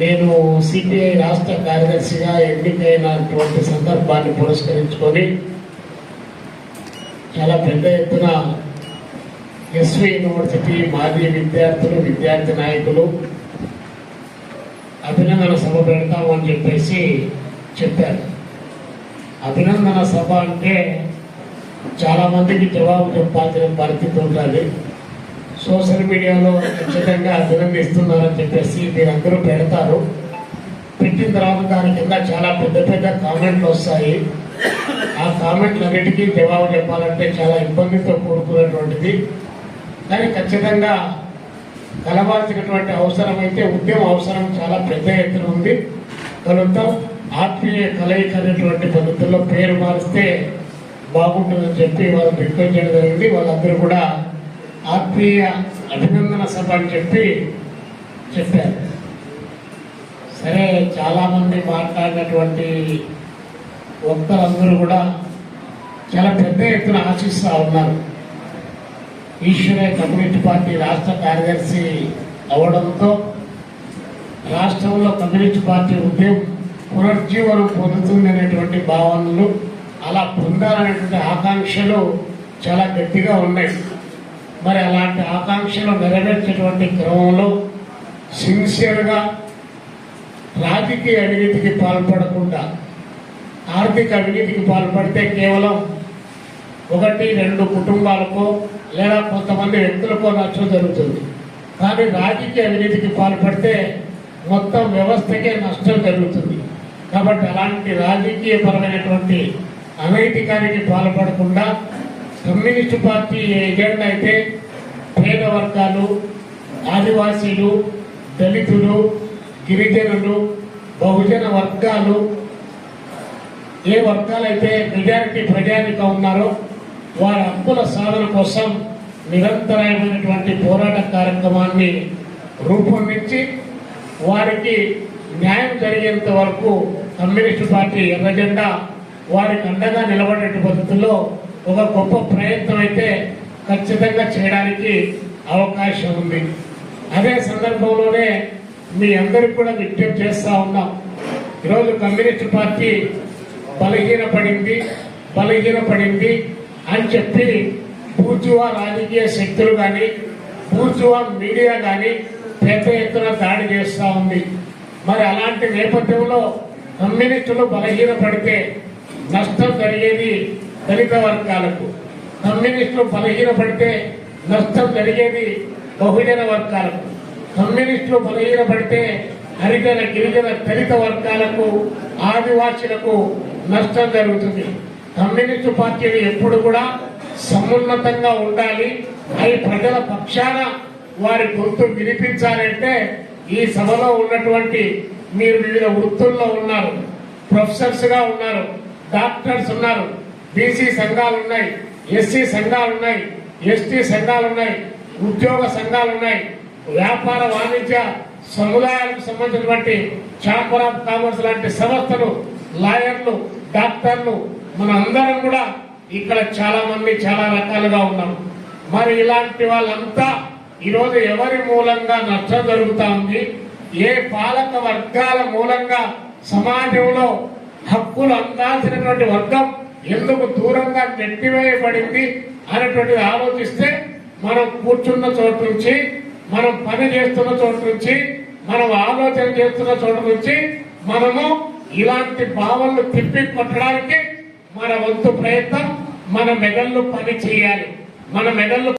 నేను సిపిఐ రాష్ట్ర కార్యదర్శిగా ఎన్నికైనటువంటి సందర్భాన్ని పురస్కరించుకొని చాలా పెద్ద ఎత్తున ఎస్వి యూనివర్సిటీ మాజీ విద్యార్థులు విద్యార్థి నాయకులు అభినందన సభ పెడతాము అని చెప్పేసి చెప్పారు. అభినందన సభ అంటే చాలా మందికి జవాబు చెప్పాల్సిన పరిస్థితి ఉంటుంది సోషల్ మీడియాలో ఖచ్చితంగా అభినందిస్తున్నారని చెప్పేసి మీరందరూ పెడతారు. పెట్టిన తర్వాత దాని కింద చాలా పెద్ద పెద్ద కామెంట్లు వస్తాయి. ఆ కామెంట్లు అన్నిటికీ జవాబు చెప్పాలంటే చాలా ఇబ్బందితో కూడుకున్నటువంటిది. కానీ ఖచ్చితంగా కలవాల్సినటువంటి అవసరం అయితే ఉద్యమం అవసరం చాలా పెద్ద ఎత్తున ఉంది. కలుద్దాం. ఆత్మీయ కలయిక అనేటువంటి పద్ధతుల్లో పేరు మారిస్తే బాగుంటుందని చెప్పి వాళ్ళు రిక్వెస్ట్ చేయడం జరిగింది. వాళ్ళందరూ కూడా ఆత్మీయ అభినందన సభ అని చెప్పి చెప్పారు. సరే చాలామంది మాట్లాడినటువంటి వక్తలందరూ కూడా చాలా పెద్ద ఎత్తున ఆశిస్తూ ఉన్నారు. ఈశ్వరే కమ్యూనిస్ట్ పార్టీ రాష్ట్ర కార్యదర్శి అవడంతో రాష్ట్రంలో కమ్యూనిస్ట్ పార్టీ ఉద్యమం పునర్జీవనం పొందుతుంది అనేటువంటి భావనలు అలా పొందాలనేటువంటి ఆకాంక్షలు చాలా గట్టిగా ఉన్నాయి. మరి అలాంటి ఆకాంక్షలు నెరవేర్చేటువంటి క్రమంలో సిన్సియర్గా రాజకీయ అవినీతికి పాల్పడకుండా ఆర్థిక అవినీతికి పాల్పడితే కేవలం ఒకటి రెండు కుటుంబాలకో లేదా కొంతమంది వ్యక్తులకో నష్టం జరుగుతుంది. కానీ రాజకీయ అవినీతికి పాల్పడితే మొత్తం వ్యవస్థకే నష్టం జరుగుతుంది. కాబట్టి అలాంటి రాజకీయపరమైనటువంటి అనైతికానికి పాల్పడకుండా కమ్యూనిస్టు పార్టీ ఎజెండా అయితే పేద వర్గాలు ఆదివాసీలు దళితులు గిరిజనులు బహుజన వర్గాలు ఏ వర్గాలైతే మెజారిటీ ప్రజానిక ఉన్నారో వారి హక్కుల సాధన కోసం నిరంతరమైనటువంటి పోరాట కార్యక్రమాన్ని రూపొందించి వారికి న్యాయం జరిగేంత వరకు కమ్యూనిస్టు పార్టీ ఎర్రజెండా వారికి అండగా నిలబడే పద్ధతిలో ఒక గొప్ప ప్రయత్నం అయితే ఖచ్చితంగా చేయడానికి అవకాశం ఉంది. అదే సందర్భంలోనే మీ అందరికి కూడా విజ్ఞప్తి చేస్తా ఉన్నాం. ఈరోజు కమ్యూనిస్ట్ పార్టీ బలహీనపడింది బలహీనపడింది అని చెప్పి బూర్జువా రాజకీయ శక్తులు కానీ బూర్జువా మీడియా కానీ పెద్ద ఎత్తున దాడి చేస్తూ ఉంది. మరి అలాంటి నేపథ్యంలో కమ్యూనిస్టులు బలహీనపడితే నష్టం జరిగేది దళిత వర్గాలకు కమ్యూనిస్టులు బలహీనపడితే నష్టం జరిగేది బహుజన వర్గాలకు కమ్యూనిస్టులు బలహీనపడితే హరిజన గిరిజన దళిత వర్గాలకు ఆదివాసులకు నష్టం జరుగుతుంది. కమ్యూనిస్టు పార్టీలు ఎప్పుడు కూడా సమున్నతంగా ఉండాలి. అవి ప్రజల పక్షాన వారి గొంతు వినిపించాలంటే ఈ సభలో ఉన్నటువంటి మీరు వివిధ వృత్తుల్లో ఉన్నారు. ప్రొఫెసర్స్గా ఉన్నారు. డాక్టర్స్ ఉన్నారు. బీసీ సంఘాలు ఉన్నాయి ఎస్సీ సంఘాలు ఉన్నాయి ఎస్టీ సంఘాలు ఉన్నాయి ఉద్యోగ సంఘాలు ఉన్నాయి. వ్యాపార వాణిజ్య సముదాయాలకు సంబంధించినటువంటి ఛాంబర్ ఆఫ్ కామర్స్ లాంటి సంస్థలు లాయర్లు డాక్టర్లు మన అందరం కూడా ఇక్కడ చాలా మంది చాలా రకాలుగా ఉన్నాం. మరి ఇలాంటి వాళ్ళంతా ఈరోజు ఎవరి మూలంగా నష్టం జరుగుతా ఉంది? ఏ పాలక వర్గాల మూలంగా సమాజంలో హక్కులు అందాల్సినటువంటి వర్గం ఎందుకు దూరంగా నెట్టివేయబడింది అనేటువంటిది ఆలోచిస్తే మనం కూర్చున్న చోటు నుంచి మనం పని చేస్తున్న చోటు నుంచి మనం ఆలోచన చేస్తున్న చోటు నుంచి మనము ఇలాంటి భావనలు తిప్పి కొట్టడానికి మన వంతు ప్రయత్నం మన మెదళ్ళు పని చేయాలి. మన మెదళ్ళు